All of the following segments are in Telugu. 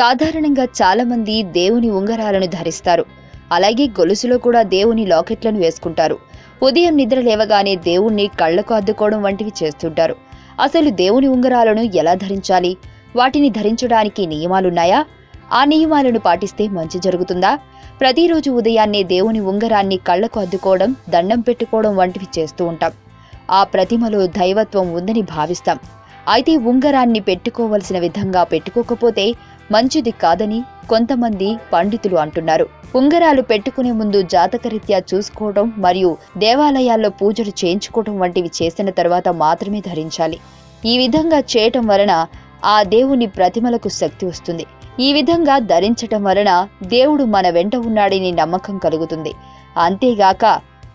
సాధారణంగా చాలామంది దేవుని ఉంగరాలను ధరిస్తారు. అలాగే గొలుసులో కూడా దేవుని లాకెట్లను వేసుకుంటారు. ఉదయం నిద్ర లేవగానే దేవుణ్ణి కళ్ళకు అద్దుకోవడం వంటివి చేస్తుంటారు. అసలు దేవుని ఉంగరాలను ఎలా ధరించాలి? వాటిని ధరించడానికి నియమాలున్నాయా? ఆ నియమాలను పాటిస్తే మంచి జరుగుతుందా? ప్రతిరోజు ఉదయాన్నే దేవుని ఉంగరాన్ని కళ్ళకు అద్దుకోవడం దండం పెట్టుకోవడం వంటివి చేస్తూ ఉంటాం. ఆ ప్రతిమలో దైవత్వం ఉందని భావిస్తాం. అయితే ఉంగరాన్ని పెట్టుకోవలసిన విధంగా పెట్టుకోకపోతే మంచిది కాదని కొంతమంది పండితులు అంటున్నారు. ఉంగరాలు పెట్టుకునే ముందు జాతకరీత్యా చూసుకోవడం మరియు దేవాలయాల్లో పూజలు చేయించుకోవడం వంటివి చేసిన తర్వాత మాత్రమే ధరించాలి. ఈ విధంగా చేయటం వలన ఆ దేవుని ప్రతిమలకు శక్తి వస్తుంది. ఈ విధంగా ధరించటం వలన దేవుడు మన వెంట ఉన్నాడని నమ్మకం కలుగుతుంది. అంతేగాక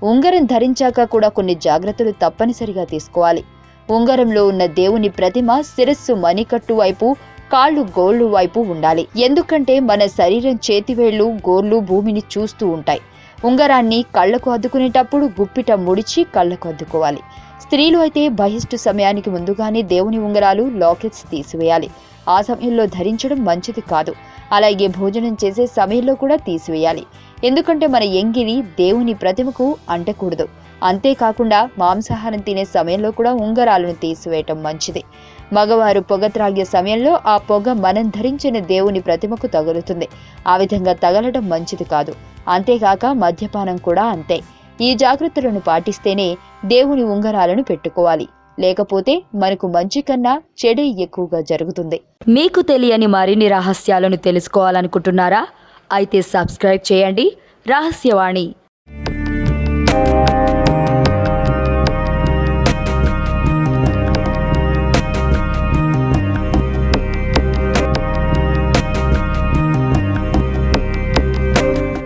ఉంగరం ధరించాక కూడా కొన్ని జాగ్రత్తలు తప్పనిసరిగా తీసుకోవాలి. ఉంగరంలో ఉన్న దేవుని ప్రతిమ శిరస్సు మణికట్టు వైపు కాళ్ళు గోళ్ళు వైపు ఉండాలి. ఎందుకంటే మన శరీరం చేతివేళ్ళు గోర్లు భూమిని చూస్తూ ఉంటాయి. ఉంగరాన్ని కళ్ళకు అద్దుకునేటప్పుడు గుప్పిట ముడిచి కళ్ళకు అద్దుకోవాలి. స్త్రీలు అయితే బహిష్టు సమయానికి ముందుగానే దేవుని ఉంగరాలు లాకెట్స్ తీసివేయాలి. ఆ సమయంలో ధరించడం మంచిది కాదు. అలాగే భోజనం చేసే సమయంలో కూడా తీసివేయాలి. ఎందుకంటే మన ఎంగిలి దేవుని ప్రతిమకు అంటకూడదు. అంతేకాకుండా మాంసాహారం తినే సమయంలో కూడా ఉంగరాలను తీసివేయటం మంచిది. మగవారు పొగ త్రాగే సమయంలో ఆ పొగ మనం ధరించిన దేవుని ప్రతిమకు తగులుతుంది. ఆ విధంగా తగలడం మంచిది కాదు. అంతేకాక మద్యపానం కూడా అంతే. ఈ జాగ్రత్తలను పాటిస్తేనే దేవుని ఉంగరాలను పెట్టుకోవాలి. లేకపోతే మనకు మంచి కన్నా చెడే ఎక్కువగా జరుగుతుంది. మీకు తెలియని మరిన్ని రహస్యాలను తెలుసుకోవాలనుకుంటున్నారా? అయితే సబ్స్క్రైబ్ చేయండి. రహస్యవాణి.